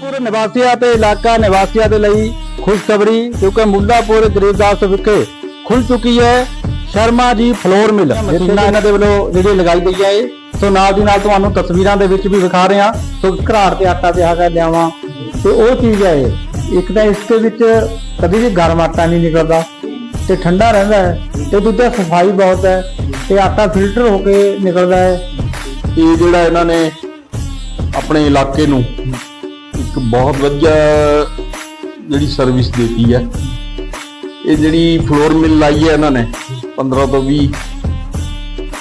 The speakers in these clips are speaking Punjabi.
ਪੂਰੇ ਨਿਵਾਸੀਆਂ ਤੇ ਇਲਾਕਾ ਨਿਵਾਸੀਆਂ ਦੇ ਲਈ ਖੁਸ਼ਖਬਰੀ, ਕਿਉਂਕਿ ਮੁੱਲਾਪੁਰ ਗਰੀਬਦਾਸ ਵਿਖੇ ਖੁੱਲ ਚੁੱਕੀ ਹੈ ਸ਼ਰਮਾ ਜੀ ਫਲੋਰ ਮਿਲ। ਮਸ਼ੀਨਾਂ ਇਹਨਾਂ ਦੇ ਵੱਲੋਂ ਜਿਹੜੀ ਲਗਾਈ ਗਈ ਹੈ ਸੋ ਨਾਲ ਦੀ ਨਾਲ ਤੁਹਾਨੂੰ ਤਸਵੀਰਾਂ ਦੇ ਵਿੱਚ ਵੀ ਵਿਖਾ ਰਹੇ ਹਾਂ। ਸੋ ਘਰਾੜ ਤੇ ਆਟਾ ਪਿਆ ਕੇ ਲਿਆਵਾਂ। ਤੇ ਉਹ ਚੀਜ਼ ਹੈ ਇੱਕ ਤਾਂ ਇਸ ਦੇ ਵਿੱਚ ਕਦੀ ਵੀ ਗਰਮ ਆਟਾ ਨਹੀਂ ਨਿਕਲਦਾ ਤੇ ਠੰਡਾ ਰਹਿੰਦਾ ਹੈ। ਤੇ ਦੂਜਾ ਸਫ਼ਾਈ ਬਹੁਤ ਹੈ ਤੇ ਆਟਾ ਫਿਲਟਰ ਹੋ ਕੇ ਨਿਕਲਦਾ ਹੈ। ਇਹ ਜਿਹੜਾ ਇਹਨਾਂ ਨੇ ਆਪਣੇ ਇਲਾਕੇ ਨੂੰ ਇੱਕ ਬਹੁਤ ਵਧੀਆ ਜਿਹੜੀ ਸਰਵਿਸ ਦਿੱਤੀ ਹੈ। ਇਹ ਜਿਹੜੀ ਫਲੋਰ ਮਿਲ ਲਾਈ ਹੈ ਇਹਨਾਂ ਨੇ 15 ਤੋਂ 20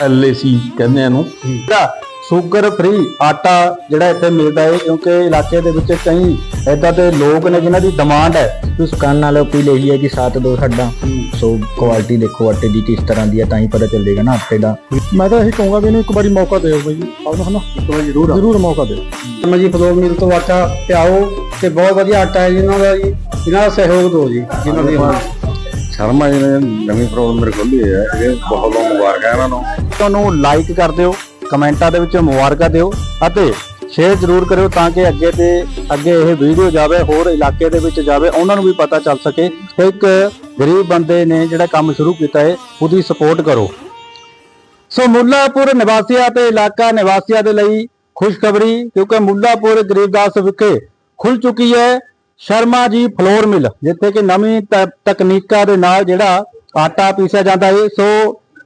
ਐਲਏਸੀ ਕਹਿੰਦੇ ਇਹਨੂੰ। ਜਿਹੜਾ ਸ਼ੂਗਰ ਫ੍ਰੀ ਆਟਾ ਜਿਹੜਾ ਇੱਥੇ ਮਿਲਦਾ ਹੈ ਕਿਉਂਕਿ ਇਲਾਕੇ ਦੇ ਵਿੱਚ ਕਈ ਏਦਾਂ ਦੇ ਲੋਕ ਨੇ ਜਿਨ੍ਹਾਂ ਦੀ ਡਿਮਾਂਡ ਹੈ। ਉਸ ਨਾਲ ਅਪੀਲ ਇਹੀ ਹੈ ਕਿ ਸਾਥ ਦੋ ਸਾਡਾ ਸੋ ਕੁਆਲਿਟੀ ਦੇਖੋ ਆਟੇ ਦੀ ਕਿਸ ਤਰ੍ਹਾਂ ਦੀ ਹੈ ਤਾਂ ਹੀ ਪਤਾ ਚੱਲੇਗਾ ਨਾ ਆਟੇ ਦਾ। ਮੈਂ ਤਾਂ ਇਹੀ ਕਹੂੰਗਾ ਵੀ ਇਹਨੂੰ ਇੱਕ ਵਾਰੀ ਮੌਕਾ ਦਿਓ ਬਾਈ। ਆਪ ਹਨਾ? ਇੱਕ ਵਾਰੀ ਜ਼ਰੂਰ ਜ਼ਰੂਰ ਮੌਕਾ ਦਿਓ। ਮੈਂ ਜੀ ਫਲੋਰ ਮਿਲ ਤੋਂ ਆਟਾ ਪਿਆਓ ਤੇ ਬਹੁਤ ਵਧੀਆ ਆਟਾ ਹੈ ਜਿਨ੍ਹਾਂ ਦਾ ਜੀ ਇਹਨਾਂ ਦਾ ਸਹਿਯੋਗ ਦਿਓ ਜੀ ਜਿਨ੍ਹਾਂ ਦੀ ਸ਼ਰਮਾ ਜੀ ਨੇ ਨਵੀਂ ਪ੍ਰੋਗਰਾਮ ਖੋਲੀ ਹੈ ਇਹ ਬਹੁਤ ਬਹੁਤ ਮੁਬਾਰਕਾਂ ਇਹਨਾਂ ਨੂੰ। ਤੁਹਾਨੂੰ ਲਾਈਕ ਕਰ ਦਿਓ। ਕਮੈਂਟਾਂ ਦੇ ਵਿੱਚ ਮੁਬਾਰਕਾਂ ਦਿਓ ਅਤੇ ਸ਼ੇਅਰ ਜ਼ਰੂਰ ਕਰਿਓ ਤਾਂ ਕਿ ਅੱਗੇ ਤੇ ਅੱਗੇ ਇਹ ਵੀਡੀਓ ਜਾਵੇ, ਹੋਰ ਇਲਾਕੇ ਦੇ ਵਿੱਚ ਜਾਵੇ, ਉਹਨਾਂ ਨੂੰ ਵੀ ਪਤਾ ਚੱਲ ਸਕੇ। ਇੱਕ ਗਰੀਬ ਬੰਦੇ ਨੇ ਜਿਹੜਾ ਕੰਮ ਸ਼ੁਰੂ ਕੀਤਾ ਹੈ, ਉਹਦੀ ਸਪੋਰਟ ਕਰੋ। ਸੋ ਮੁੱਲਾਪੁਰ ਨਿਵਾਸੀਆਂ ਤੇ ਇਲਾਕਾ ਨਿਵਾਸੀਆਂ ਦੇ ਲਈ ਖੁਸ਼ਖਬਰੀ, ਕਿਉਂਕਿ ਮੁੱਲਾਪੁਰ ਗਰੀਬਦਾਸ ਵਿਖੇ ਖੁੱਲ ਚੁੱਕੀ ਹੈ ਸ਼ਰਮਾ ਜੀ ਫਲੋਰ ਮਿਲ ਜਿੱਥੇ ਕਿ ਨਵੀਂ ਤਕਨੀਕਾਂ ਦੇ ਨਾਲ ਜਿਹੜਾ ਆਟਾ ਪੀਸਿਆ ਜਾਂਦਾ ਹੈ। ਸੋ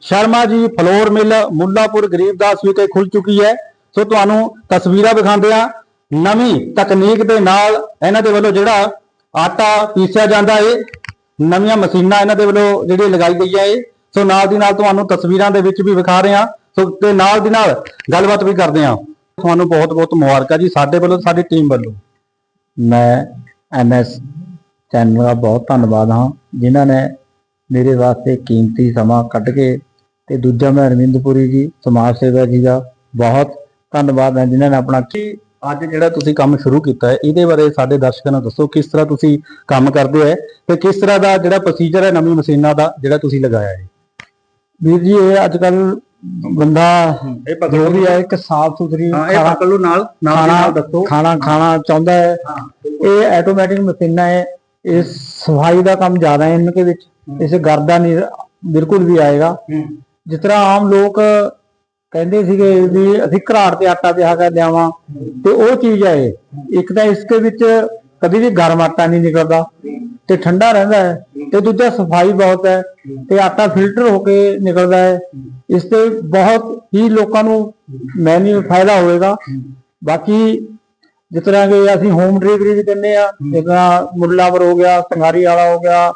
ਸ਼ਰਮਾ ਜੀ, ਫਲੋਰ ਮਿਲ, ਮੁੱਲਾਪੁਰ ਗਰੀਬਦਾਸ ਵਿਖੇ ਖੁੱਲ ਚੁੱਕੀ ਹੈ। ਸੋ ਤੁਹਾਨੂੰ ਤਸਵੀਰਾਂ ਵਿਖਾਉਂਦੇ ਆ ਨਵੀਂ ਤਕਨੀਕ ਦੇ ਨਾਲ ਇਹਨਾਂ ਦੇ ਵੱਲੋਂ ਜਿਹੜਾ ਆਟਾ ਪੀਸਿਆ ਜਾਂਦਾ ਏ, ਨਵੀਆਂ ਮਸ਼ੀਨਾਂ ਇਹਨਾਂ ਦੇ ਵੱਲੋਂ ਜਿਹੜੀ ਲਗਾਈ ਗਈ ਹੈ ਇਹ। ਸੋ ਨਾਲ ਦੀ ਨਾਲ ਤੁਹਾਨੂੰ ਤਸਵੀਰਾਂ ਦੇ ਵਿੱਚ ਵੀ ਵਿਖਾ ਰਹੇ ਹਾਂ। ਸੋ ਤੇ ਨਾਲ ਦੀ ਨਾਲ ਗੱਲਬਾਤ ਵੀ ਕਰਦੇ ਹਾਂ। ਤੁਹਾਨੂੰ ਬਹੁਤ ਬਹੁਤ ਮੁਬਾਰਕਾਂ ਜੀ ਸਾਡੇ ਵੱਲੋਂ, ਸਾਡੀ ਟੀਮ ਵੱਲੋਂ। ਮੈਂ ਐਮਐਸ ਚੈਨਲ ਦਾ ਬਹੁਤ ਧੰਨਵਾਦ ਹਾਂ, ਜਿਨ੍ਹਾਂ ਨੇ ਮੇਰੇ ਵਾਸਤੇ ਕੀਮਤੀ ਸਮਾਂ ਕੱਢ ਕੇ ਤੇ ਦੂਜਾ ਮੈਂ ਅਰਵਿੰਦਪੁਰੀ ਜੀ ਸਮਾਜ ਸੇਵਾ ਜੀ ਦਾ ਬਹੁਤ ਧੰਨਵਾਦ ਹੈ ਜਿਨ੍ਹਾਂ ਨੇ ਆਪਣਾ ਕਿ ਅੱਜ ਜਿਹੜਾ ਤੁਸੀਂ ਕੰਮ ਸ਼ੁਰੂ ਕੀਤਾ ਹੈ ਇਹਦੇ ਬਾਰੇ ਸਾਡੇ ਦਰਸ਼ਕਾਂ ਨੂੰ ਦੱਸੋ ਕਿਸ ਤਰ੍ਹਾਂ ਤੁਸੀਂ ਕੰਮ ਕਰਦੇ ਹੋ ਤੇ ਕਿਸ ਤਰ੍ਹਾਂ ਦਾ ਜਿਹੜਾ ਪ੍ਰੋਸੀਜਰ ਹੈ ਨਵੀਂ ਮਸ਼ੀਨਾਂ ਦਾ ਜਿਹੜਾ ਤੁਸੀਂ ਲਗਾਇਆ ਹੈ? ਵੀਰ ਜੀ ਇਹ ਅੱਜ ਕੱਲ ਬੰਦਾ ਇਹ ਜੋ ਵੀ ਹੈ ਇੱਕ ਸਾਫ਼ ਸੁਥਰੀ ਖਾਣਾ- ਲਓ ਨਾਲ ਖਾਣਾ ਖਾਣਾ ਖਾਣਾ ਚਾਹੁੰਦਾ ਹੈ। ਇਹ ਆਟੋਮੈਟਿਕ ਮਸ਼ੀਨਾਂ ਹੈ ਇਹ ਸਫ਼ਾਈ ਦਾ ਕੰਮ ਜ਼ਿਆਦਾ ਹੈ ਇਨਕੇ ਵਿੱਚ। ਇਸ ਗਰਦਾ ਨਹੀਂ ਬਿਲਕੁਲ ਵੀ ਆਏਗਾ। ਜਿਸ ਤਰ੍ਹਾਂ ਆਮ ਲੋਕ ਕਹਿੰਦੇ ਸੀਗੇ ਵੀ ਅਸੀਂ ਘਰਾੜ ਤੇ ਆਟਾ ਪਿਆ ਕੇ ਲਿਆਵਾਂ, ਤੇ ਉਹ ਚੀਜ਼ ਹੈ ਇਹ। ਇੱਕ ਤਾਂ ਇਸ ਦੇ ਵਿੱਚ ਕਦੀ ਵੀ ਗਰਮ ਆਟਾ ਨਹੀਂ ਨਿਕਲਦਾ, ਤੇ ਠੰਡਾ ਰਹਿੰਦਾ ਹੈ, ਤੇ ਦੂਜਾ ਸਫ਼ਾਈ ਬਹੁਤ ਹੈ, ਤੇ ਆਟਾ ਫਿਲਟਰ ਹੋ ਕੇ ਨਿਕਲਦਾ ਹੈ। ਇਸ ਤੇ ਬਹੁਤ ਹੀ ਲੋਕਾਂ ਨੂੰ ਮੈਨੂ ਫਾਇਦਾ ਹੋਵੇਗਾ। ਬਾਕੀ ਜਿਸ ਤਰ੍ਹਾਂ ਕਿ ਅਸੀਂ ਹੋਮ ਡਿਲੀਵਰੀ ਵੀ ਦਿੰਦੇ ਆ ਜਿਸ ਤਰ੍ਹਾਂ ਮੁੱਲਾਵਰ ਹੋ ਗਿਆ ਸੰਘਾਰੀ ਵਾਲਾ ਹੋ ਗਿਆ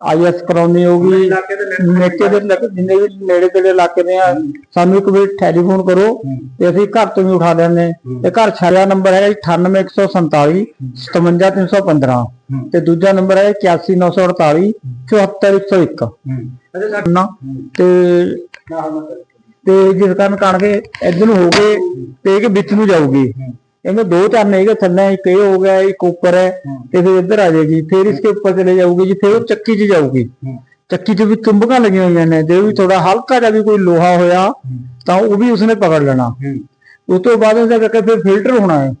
ਆਈਐਸ ਕਲੋਨੀ ਹੋ ਗਈ ਨੇੜੇ ਦੇ ਜਿੰਨੇ ਵੀ ਨੇੜੇ ਤੇੜੇ ਇਲਾਕੇ ਦੇ ਆ ਸਾਨੂੰ ਇੱਕ ਵਾਰ ਟੈਲੀਫੋਨ ਕਰੋ ਤੇ ਅਸੀਂ ਘਰ ਤੋਂ ਵੀ ਉਠਾ ਲੈਂਦੇ ਤੇ ਘਰ ਛਾਇਆ ਨੰਬਰ ਹੈ। 98147 57315 ਤੇ ਦੂਜਾ ਨੰਬਰ ਹੈ 81948 74101 ਨਾ ਤੇ ਤੇ ਜਿਸ ਕਾਰਨ ਕਣਕ ਇੱਧਰ ਨੂੰ ਹੋ ਕੇ ਤੇ ਇਹ ਵਿੱਚ ਨੂੰ ਜਾਊਗੀ। ਇਹਨੇ ਦੋ ਚਰਨ ਹੈਗੇ ਥੱਲੇ ਇੱਕ ਇਹ ਹੋ ਗਿਆ ਇੱਕ ਉੱਪਰ ਹੈ ਤੇ ਫਿਰ ਇੱਧਰ ਆ ਜਾਏਗੀ ਫਿਰ ਇਸਕੇ ਉੱਪਰ ਚਲੇ ਜਾਊਗੀ ਜਿੱਥੇ ਉਹ ਚੱਕੀ 'ਚ ਜਾਊਗੀ। ਚੱਕੀ 'ਚ ਵੀ ਚੁੰਬਕਾਂ ਲੱਗੀਆਂ ਹੋਈਆਂ ਨੇ ਜੇ ਵੀ ਥੋੜਾ ਹਲਕਾ ਜਿਹਾ ਵੀ ਕੋਈ ਲੋਹਾ ਹੋਇਆ ਤਾਂ ਉਹ ਵੀ ਉਸਨੇ ਪਕੜ ਲੈਣਾ। ਉਸ ਤੋਂ ਬਾਅਦ ਉਹਦਾ ਕਰਕੇ ਫਿਰ ਫਿਲਟਰ ਹੋਣਾ ਹੈ।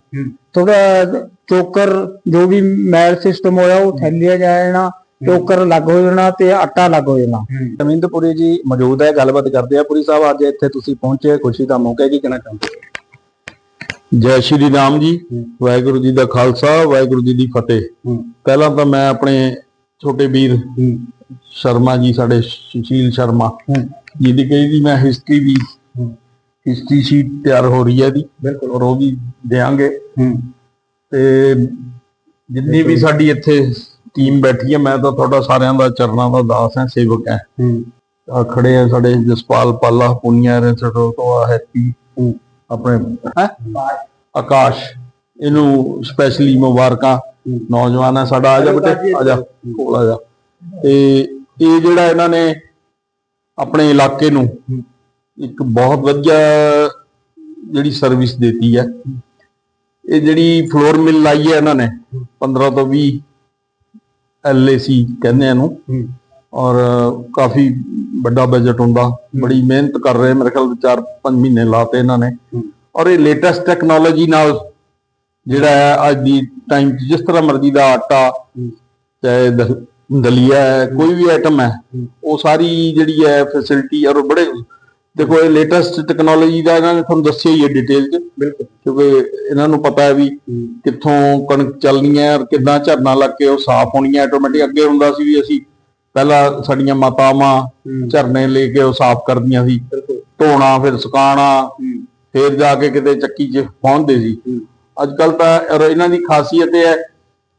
ਥੋੜਾ ਚੋਕਰ ਜੋ ਵੀ ਮੈਲ ਸਿਸਟਮ ਹੋਇਆ ਉਹ ਥੱਲਿਆ ਜਾਣਾ ਟੋਕਰ ਲੱਗ ਹੋ ਜਾਣਾ ਤੇ ਆਟਾ ਲੱਗ ਹੋ ਜਾਣਾ। ਜਮਿੰਦਪੁਰੀ ਜੀ ਮੌਜੂਦ ਹੈ ਗੱਲਬਾਤ ਕਰਦੇ ਆ। ਪੁਰੀ ਸਾਹਿਬ ਅੱਜ ਇੱਥੇ ਤੁਸੀਂ ਪਹੁੰਚੇ ਖੁਸ਼ੀ ਦਾ ਮੌਕਾ ਕੀ ਕਹਿਣਾ ਚਾਹੁੰਦੇ ਜੈ ਸ਼੍ਰੀ ਰਾਮ ਜੀ ਵਾਹਿਗੁਰੂ ਜੀ ਦਾ ਖਾਲਸਾ ਵਾਹਿਗੁਰੂ ਜੀ ਦੀ ਫਤਿਹ। ਪਹਿਲਾਂ ਤਾਂ ਮੈਂ ਆਪਣੇ ਛੋਟੇ ਵੀਰ ਸ਼ਰਮਾ ਜੀ ਸਾਡੇ ਸੁਸ਼ੀਲ ਸ਼ਰਮਾ ਜਿਹਦੀ ਕਹੀ ਦੀ ਮੈਂ ਹਿਸਟਰੀ ਵੀ ਹਿਸਟਰੀ ਸ਼ੀਟ ਤਿਆਰ ਹੋ ਰਹੀ ਹੈ ਦੀ ਬਿਲਕੁਲ। ਔਰ ਉਹ ਵੀ ਦੇਾਂਗੇ ਤੇ ਜਿੰਨੀ ਵੀ ਸਾਡੀ ਇੱਥੇ ਟੀਮ ਬੈਠੀ ਹੈ ਮੈਂ ਤਾਂ ਤੁਹਾਡਾ ਸਾਰਿਆਂ ਦਾ ਚਰਨਾਂ ਦਾ ਦਾਸ ਹਾਂ ਸੇਵਕ ਹਾਂ। ਆ ਖੜੇ ਆ ਸਾਡੇ ਜਸਪਾਲ ਪਾਲਾ ਪੁਨੀਆ ਰੈਂਸਟੋ ਤੋਂ ਆ ਹੈਪੀ। ਆਪਣੇ ਹੈਂ? ਆਕਾਸ਼ ਇਹਨੂੰ ਸਪੈਸ਼ਲੀ ਮੁਬਾਰਕਾਂ। ਨੌਜਵਾਨ ਹੈ ਸਾਡਾ ਆ ਜਾ ਬੇਟੇ ਆ ਜਾ ਕੋਲ ਆ ਜਾ। ਤੇ ਇਹ ਜਿਹੜਾ ਇਹਨਾਂ ਨੇ ਆਪਣੇ ਇਲਾਕੇ ਨੂੰ ਇੱਕ ਬਹੁਤ ਵਧੀਆ ਜਿਹੜੀ ਸਰਵਿਸ ਦਿੱਤੀ ਹੈ ਇਹ ਜਿਹੜੀ ਫਲੋਰ ਮਿਲ ਲਾਈ ਹੈ ਇਹਨਾਂ ਨੇ 15 ਤੋਂ 20 ਐਲਏਸੀ ਕਹਿੰਦੇ ਆ ਇਹਨੂੰ। ਔਰ ਕਾਫੀ ਵੱਡਾ ਬਜਟ ਹੁੰਦਾ। ਬੜੀ ਮਿਹਨਤ ਕਰ ਰਹੇ ਮੇਰੇ ਖਿਆਲ 4-5 ਮਹੀਨੇ ਲਾਤੇ ਇਹਨਾਂ ਨੇ। ਔਰ ਇਹ ਲੇਟੈਸਟ ਟੈਕਨੋਲੋਜੀ ਨਾਲ ਜਿਹੜਾ ਹੈ ਅੱਜ ਦੀ ਟਾਈਮ ਜਿਸ ਤਰ੍ਹਾਂ ਮਰਜ਼ੀ ਦਾ ਆਟਾ ਚਾਹੇ ਦਲ- ਦਲੀਆ ਹੈ ਕੋਈ ਵੀ ਆਈਟਮ ਹੈ ਉਹ ਸਾਰੀ ਜਿਹੜੀ ਹੈ ਫੈਸਿਲਿਟੀ ਔਰ ਬੜੇ ਦੇਖੋ ਇਹ ਲੇਟੈਸਟ ਟੈਕਨੋਲੋਜੀ ਦਾ ਇਹਨਾਂ ਨੇ ਤੁਹਾਨੂੰ ਦੱਸਿਆ ਹੀ ਹੈ ਡਿਟੇਲ 'ਚ। ਬਿਲਕੁਲ। ਕਿਉਂਕਿ ਇਹਨਾਂ ਨੂੰ ਪਤਾ ਹੈ ਵੀ ਕਿੱਥੋਂ ਕਣਕ ਚੱਲਣੀ ਹੈ ਔਰ ਕਿੱਦਾਂ ਝਰਨਾ ਲੱਗ ਕੇ ਉਹ ਸਾਫ਼ ਹੋਣੀ ਹੈ ਆਟੋਮੈਟਿਕ ਅੱਗੇ ਹੁੰਦਾ ਸੀ ਵੀ ਅਸੀਂ ਪਹਿਲਾਂ ਸਾਡੀਆਂ ਮਾਤਾਵਾਂ ਝਰਨੇ ਲੈ ਕੇ ਉਹ ਸਾਫ਼ ਕਰਦੀਆਂ ਸੀ। ਧੋਣਾ ਫਿਰ ਸੁਕਾਉਣਾ ਫਿਰ ਜਾ ਕੇ ਕਿਤੇ ਚੱਕੀ 'ਚ ਪਹੁੰਚਦੇ ਸੀ। ਅੱਜ ਕੱਲ ਤਾਂ ਇਹਨਾਂ ਦੀ ਖਾਸੀਅਤ ਇਹ ਹੈ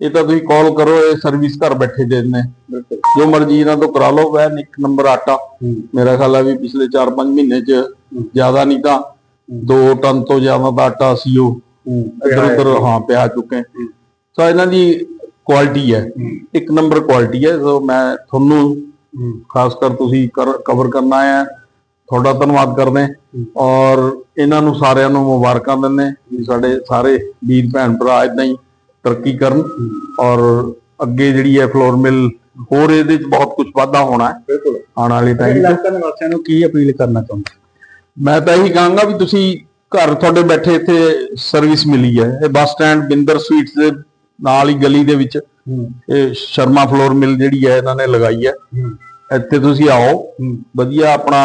ਇਹ ਤਾਂ ਤੁਸੀਂ ਕਾਲ ਕਰੋ ਇਹ ਸਰਵਿਸ ਘਰ ਬੈਠੇ ਦੇ ਦਿੰਦੇ ਜੋ ਮਰਜ਼ੀ ਇਹਨਾਂ ਤੋਂ ਕਰਾ ਲਓ ਵੈਨ ਇੱਕ ਨੰਬਰ ਆਟਾ। ਮੇਰਾ ਖਿਆਲ ਹੈ ਵੀ ਪਿਛਲੇ 4-5 ਮਹੀਨੇ 'ਚ ਜ਼ਿਆਦਾ ਨਹੀਂ ਤਾਂ 2 ਟਨ ਤੋਂ ਜ਼ਿਆਦਾ ਦਾ ਆਟਾ ਸੀ ਉਹ। ਇੱਧਰ ਉੱਧਰ ਹਾਂ। ਪਿਆ ਚੁੱਕੇ। ਸੋ ਇਹਨਾਂ ਦੀ ਕੁਆਲਿਟੀ ਹੈ। ਇੱਕ ਨੰਬਰ ਕੁਆਲਿਟੀ ਹੈ ਸੋ ਮੈਂ ਤੁਹਾਨੂੰ ਖਾਸ ਕਰ ਤੁਸੀਂ ਕਵਰ ਕਰਨਾ ਹੈ ਤੁਹਾਡਾ ਧੰਨਵਾਦ ਕਰਦੇ। ਔਰ ਇਹਨਾਂ ਨੂੰ ਸਾਰਿਆਂ ਨੂੰ ਮੁਬਾਰਕਾਂ ਦਿੰਦੇ ਵੀ ਸਾਡੇ ਸਾਰੇ ਵੀਰ ਭੈਣ ਭਰਾ ਇਦਾਂ ਹੀ ਤਰੱਕੀ ਕਰਨ। ਔਰ ਅੱਗੇ ਜਿਹੜੀ ਹੈ ਫਲੋਰ ਮਿਲ ਹੋਰ ਇਹਦੇ ਚ ਬਹੁਤ ਕੁਝ ਵਾਧਾ ਹੋਣਾ ਹੈ। ਬਿਲਕੁਲ। ਆਉਣ ਵਾਲੇ ਟਾਈਮ 'ਚ। ਇਲਾਕਾ ਨਿਵਾਸੀਆਂ ਨੂੰ ਕੀ ਅਪੀਲ ਕਰਨਾ ਚਾਹੁੰਦੇ? ਮੈਂ ਤਾਂ ਇਹੀ ਕਹਾਂਗਾ ਵੀ ਤੁਸੀਂ ਘਰ ਤੁਹਾਡੇ ਬੈਠੇ ਇੱਥੇ ਸਰਵਿਸ ਮਿਲੀ ਹੈ। ਇਹ ਬੱਸ ਸਟੈਂਡ ਬਿੰਦਰ ਸਵੀਟਸ ਦੇ ਨਾਲ ਹੀ ਗਲੀ ਦੇ ਵਿੱਚ ਇਹ ਸ਼ਰਮਾ ਫਲੋਰ ਮਿਲ ਜਿਹੜੀ ਹੈ ਇਹਨਾਂ ਨੇ ਲਗਾਈ ਹੈ। ਇੱਥੇ ਤੁਸੀਂ ਆਓ। ਵਧੀਆ ਆਪਣਾ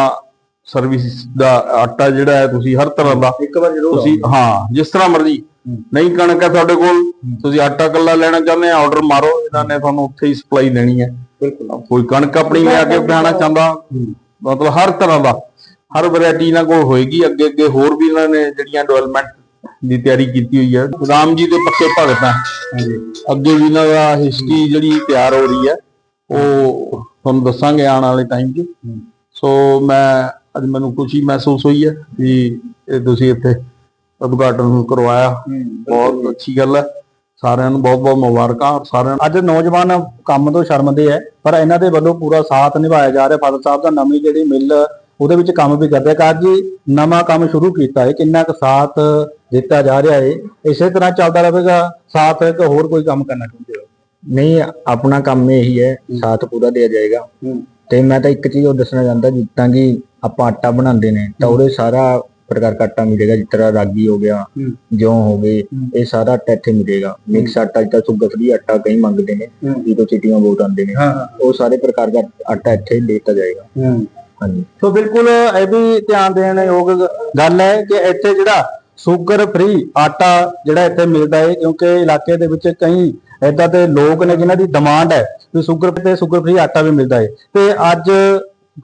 ਸਰਵਿਸ ਦਾ ਆਟਾ ਜਿਹੜਾ ਹੈ ਤੁਸੀਂ ਹਰ ਤਰ੍ਹਾਂ ਦਾ ਇੱਕ ਵਾਰ ਜ਼ਰੂਰ ਤੁਸੀਂ ਹਾਂ ਜਿਸ ਤਰ੍ਹਾਂ ਮਰਜ਼ੀ। ਨਹੀਂ ਕਣਕ ਹੈ ਤੁਹਾਡੇ ਕੋਲ ਤੁਸੀਂ ਆਟਾ ਕੱਲਾ ਲੈਣਾ ਚਾਹੁੰਦੇ ਆ ਆਰਡਰ ਮਾਰੋ। ਇਹਨਾਂ ਨੇ ਤੁਹਾਨੂੰ ਉੱਥੇ ਹੀ ਸਪਲਾਈ ਦੇਣੀ ਹੈ। ਬਿਲਕੁਲ। ਕੋਈ ਕਣਕ ਆਪਣੀ ਲਿਆ ਕੇ ਪਿਆਣਾ ਚਾਹੁੰਦਾ। ਮਤਲਬ ਹਰ ਤਰ੍ਹਾਂ ਦਾ। ਹਰ ਵੈਰਾਈਟੀ ਇਹਨਾਂ ਕੋਲ ਹੋਏਗੀ। ਅੱਗੇ ਅੱਗੇ ਹੋਰ ਵੀ ਇਹਨਾਂ ਨੇ ਜਿਹੜੀਆਂ ਡਿਵੈਲਪਮੈਂਟ ਦੀ ਤਿਆਰੀ ਕੀਤੀ ਹੋਈ ਹੈ। ਰਾਮ ਜੀ ਦੇ ਪੱਕੇ ਭਗਤ ਹੈ ਅੱਗੇ ਵੀ ਇਹਨਾਂ ਦਾ ਹਿਸਟਰੀ ਜਿਹੜੀ ਤਿਆਰ ਹੋ ਰਹੀ ਹੈ, ਉਹ ਤੁਹਾਨੂੰ ਦੱਸਾਂਗੇ ਆਉਣ ਵਾਲੇ ਟਾਈਮ 'ਚ। ਸੋ ਮੈਂ, ਅੱਜ ਮੈਨੂੰ ਖੁਸ਼ੀ ਮਹਿਸੂਸ ਹੋਈ ਹੈ ਵੀ ਤੁਸੀਂ ਇੱਥੇ ਉਦਘਾਟਨ ਕਰਵਾਇਆ। ਬਹੁਤ ਅੱਛੀ ਗੱਲ ਹੈ। ਸਾਰਿਆਂ ਨੂੰ ਬਹੁਤ ਬਹੁਤ ਮੁਬਾਰਕਾਂ। ਔਰ ਸਾਰਿਆਂ ਅੱਜ ਨੌਜਵਾਨ ਕੰਮ ਤੋਂ ਸ਼ਰਮਦੇ ਹੈ, ਪਰ ਇਹਨਾਂ ਦੇ ਵੱਲੋਂ ਪੂਰਾ ਸਾਥ ਨਿਭਾਇਆ ਜਾ ਰਿਹਾ। ਫਾਦਰ ਸਾਹਿਬ ਦਾ ਨਵੀਂ ਜਿਹੜੀ ਮਿਲ ਉਹਦੇ ਵਿੱਚ ਕੰਮ ਵੀ ਕਰਦੇ ਅੱਜ ਜੀ ਨਵਾਂ ਕੰਮ ਸ਼ੁਰੂ ਕੀਤਾ ਹੈ ਕਿੰਨਾ ਕੁ ਸਾਥ ਦਿੱਤਾ ਜਾ ਰਿਹਾ ਹੈ ਇਸੇ ਤਰ੍ਹਾਂ ਚੱਲਦਾ ਰਹੇਗਾ ਸਾਥ ਹੈ ਕਿ ਹੋਰ ਕੋਈ ਕੰਮ ਕਰਨਾ ਚਾਹੁੰਦੇ ਹੋ? ਨਹੀਂ ਆਪਣਾ ਕੰਮ ਇਹੀ ਹੈ। ਸਾਥ ਪੂਰਾ ਦਿਆ ਜਾਏਗਾ। ਤੇ ਮੈਂ ਤਾਂ ਇੱਕ ਚੀਜ਼ ਉਹ ਦੱਸਣਾ ਚਾਹੁੰਦਾ ਜਿੱਦਾਂ ਕਿ ਆਪਾਂ ਆਟਾ ਬਣਾਉਂਦੇ ਨੇ ਤਾਂ ਉਹਦੇ ਸਾਰਾ ਪ੍ਰਕਾਰ ਦਾ ਆਟਾ ਮਿਲੇਗਾ ਜਿਸ ਤਰ੍ਹਾਂ ਰਾਗੀ ਹੋ ਗਿਆ ਜੌਂ ਹੋ ਗਏ ਇਹ ਸਾਰਾ ਆਟਾ ਇੱਥੇ ਮਿਲੇਗਾ। ਮਿਕਸ ਆਟਾ ਜਿੱਦਾਂ ਸ਼ੂਗਰ ਫ੍ਰੀ ਆਟਾ ਕਈ ਮੰਗਦੇ ਨੇ ਜਦੋਂ ਚਿੱਟੀਆਂ ਬਹੁਤ ਆਉਂਦੇ ਨੇ ਉਹ ਸਾਰੇ ਪ੍ਰਕਾਰ ਦਾ ਆਟਾ ਇੱਥੇ ਦਿੱਤਾ ਜਾਏਗਾ। ਹਾਂਜੀ। ਸੋ ਬਿਲਕੁਲ ਇਹ ਵੀ ਧਿਆਨ ਦੇਣ ਯੋਗ ਗੱਲ ਹੈ ਕਿ ਇੱਥੇ ਜਿਹੜਾ ਸ਼ੂਗਰ ਫ੍ਰੀ ਆਟਾ ਜਿਹੜਾ ਇੱਥੇ ਮਿਲਦਾ ਹੈ ਕਿਉਂਕਿ ਇਲਾਕੇ ਦੇ ਵਿੱਚ ਕਈ ਏਦਾਂ ਦੇ ਲੋਕ ਨੇ ਜਿਨ੍ਹਾਂ ਦੀ ਡਿਮਾਂਡ ਹੈ ਵੀ ਸ਼ੂਗਰ ਤੇ ਸ਼ੂਗਰ ਫ੍ਰੀ ਆਟਾ ਵੀ ਮਿਲਦਾ ਹੈ। ਤੇ ਅੱਜ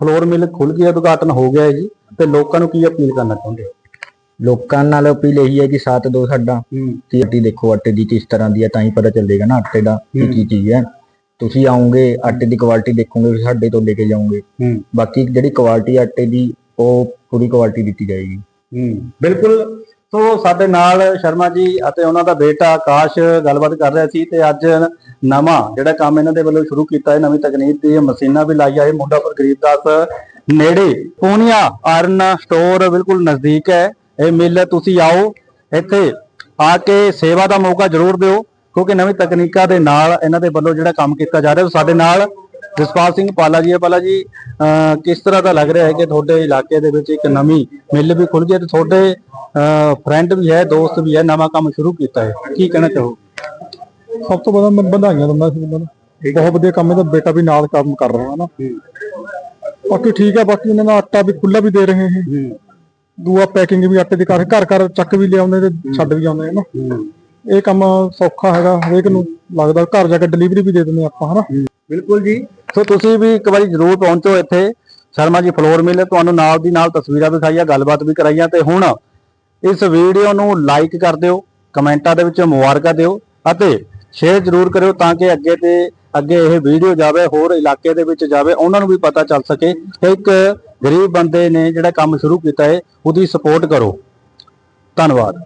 ਫਲੋਰ ਮਿਲ ਖੁੱਲ ਗਿਆ ਉਦਘਾਟਨ ਹੋ ਗਿਆ ਹੈ ਜੀ ਤੇ ਲੋਕਾਂ ਨੂੰ ਕੀ ਅਪੀਲ ਕਰਨਾ ਚਾਹੁੰਦੇ ਹੋ ਲੋਕਾਂ ਨਾਲ ਅਪੀਲ ਇਹੀ ਹੈ ਕਿ ਸਾਥ ਦੋ ਸਾਡਾ ਕਿ ਆਟੇ ਦੇਖੋ ਆਟੇ ਦੀ ਕਿਸ ਤਰ੍ਹਾਂ ਦੀ ਹੈ ਤਾਂ ਹੀ ਪਤਾ ਚੱਲੇਗਾ ਨਾ ਆਟੇ ਦਾ ਕੀ ਕੀ ਚੀਜ਼ ਹੈ। ਤੁਸੀਂ ਆਓਗੇ ਆਟੇ ਦੀ ਕੁਆਲਿਟੀ ਦੇਖੋਗੇ ਸਾਡੇ ਤੋਂ ਲੈ ਕੇ ਜਾਓਗੇ। ਬਾਕੀ ਜਿਹੜੀ ਕੁਆਲਿਟੀ ਆਟੇ ਦੀ ਉਹ ਪੂਰੀ ਕੁਆਲਿਟੀ ਦਿੱਤੀ ਜਾਏਗੀ। ਬਿਲਕੁਲ। ਸੋ ਸਾਡੇ ਨਾਲ ਸ਼ਰਮਾ ਜੀ ਅਤੇ ਉਹਨਾਂ ਦਾ ਬੇਟਾ ਆਕਾਸ਼ ਗੱਲਬਾਤ ਕਰ ਰਿਹਾ ਸੀ ਤੇ ਅੱਜ ਨਵਾਂ ਜਿਹੜਾ ਕੰਮ ਇਹਨਾਂ ਦੇ ਵੱਲੋਂ ਸ਼ੁਰੂ ਕੀਤਾ ਹੈ ਨਵੀਂ ਤਕਨੀਕ ਦੀ ਮਸ਼ੀਨਾਂ ਵੀ ਲਾਈ ਆਏ ਮੁੰਡਾਪੁਰ ਗਰੀਬਦਾਸ ਨੇੜੇ ਪੂਨੀਆ ਆਇਰਨ ਸਟੋਰ ਬਿਲਕੁਲ ਨਜ਼ਦੀਕ ਹੈ। ਇਹ ਮਿਲ ਤੁਸੀਂ ਆਓ ਇੱਥੇ ਆ ਕੇ ਸੇਵਾ ਦਾ ਮੌਕਾ ਜ਼ਰੂਰ ਦਿਓ। ਕਿਉਂਕਿ ਨਵੀਂ ਤਕਨੀਕਾਂ ਦੇ ਨਾਲ ਇਹਨਾਂ ਦੇ ਵੱਲੋਂ ਜਿਹੜਾ ਕੰਮ ਕੀਤਾ ਜਾ ਰਿਹਾ ਉਹ ਸਾਡੇ ਨਾਲ ਜਸਪਾਲ ਸਿੰਘ ਪਾਲਾ ਜੀ ਹੈ। ਪਾਲਾ ਜੀ ਕਿਸ ਤਰ੍ਹਾਂ ਦਾ ਲੱਗ ਰਿਹਾ ਹੈ ਕਿ ਤੁਹਾਡੇ ਇਲਾਕੇ ਦੇ ਵਿੱਚ ਇੱਕ ਨਵੀਂ ਮਿੱਲ ਵੀ ਖੁੱਲ ਗਈ ਤੇ ਤੁਹਾਡੇ ਫਰੈਂਡ ਵੀ ਹੈ ਦੋਸਤ ਵੀ ਹੈ ਨਵਾਂ ਕੰਮ ਸ਼ੁਰੂ ਕੀਤਾ ਹੈ। ਕੀ ਕਹਿਣਾ ਚਾਹੋ ਸਭ ਤੋਂ ਪਹਿਲਾਂ ਮੈਂ ਵਧਾਈਆਂ ਦਿੰਦਾ ਸੀ ਉਹਨਾਂ ਨੂੰ। ਬਹੁਤ ਵਧੀਆ ਕੰਮ ਇਹਦਾ ਬੇਟਾ ਵੀ ਨਾਲ ਕੰਮ ਕਰ ਰਿਹਾ ਹੈ ਨਾ ਬਾਕੀ ਠੀਕ ਹੈ ਬਾਕੀ ਇਹਨਾਂ ਦਾ ਆਟਾ ਵੀ ਖੁੱਲਾ ਵੀ ਦੇ ਰਹੇ ਹੈ ਦੂਆ ਪੈਕਿੰਗ ਵੀ ਆਟੇ ਦੀ ਕਰ ਘਰ ਘਰ ਚੱਕ ਵੀ ਲਿਆਉਂਦੇ ਤੇ ਛੱਡ ਵੀ ਆਉਂਦੇ ਹੈ ਨਾ। ਇਹ ਕੰਮ ਸੌਖਾ ਹੈਗਾ ਹਰੇਕ ਨੂੰ ਲੱਗਦਾ ਘਰ ਜਾ ਕੇ ਡਿਲੀਵਰੀ ਵੀ ਦੇ ਦਿੰਦੇ ਆਪਾਂ ਹਨਾ? ਬਿਲਕੁਲ ਜੀ। ਸੋ ਤੁਸੀਂ ਵੀ ਇੱਕ ਵਾਰੀ ਜ਼ਰੂਰ ਪਹੁੰਚੋ ਇੱਥੇ ਸ਼ਰਮਾ ਜੀ ਫਲੋਰ ਮਿਲ ਤੁਹਾਨੂੰ ਨਾਲ ਦੀ ਨਾਲ ਤਸਵੀਰਾਂ ਵਿਖਾਈਆਂ ਗੱਲਬਾਤ ਵੀ ਕਰਾਈਆਂ ਤੇ ਹੁਣ ਇਸ ਵੀਡੀਓ ਨੂੰ ਲਾਈਕ ਕਰ ਦਿਓ ਕਮੈਂਟਾਂ ਦੇ ਵਿੱਚ ਮੁਬਾਰਕਾਂ ਦਿਓ ਅਤੇ ਸ਼ੇਅਰ ਜ਼ਰੂਰ ਕਰਿਓ ਤਾਂ ਕਿ ਅੱਗੇ ਤੇ ਅੱਗੇ ਇਹ ਵੀਡੀਓ ਜਾਵੇ ਹੋਰ ਇਲਾਕੇ ਦੇ ਵਿੱਚ ਜਾਵੇ ਉਹਨਾਂ ਨੂੰ ਵੀ ਪਤਾ ਚੱਲ ਸਕੇ। ਕਿ ਇੱਕ ਗਰੀਬ ਬੰਦੇ ਨੇ ਜਿਹੜਾ ਕੰਮ ਸ਼ੁਰੂ ਕੀਤਾ ਹੈ ਉਹਦੀ ਸਪੋਰਟ ਕਰੋ। ਧੰਨਵਾਦ।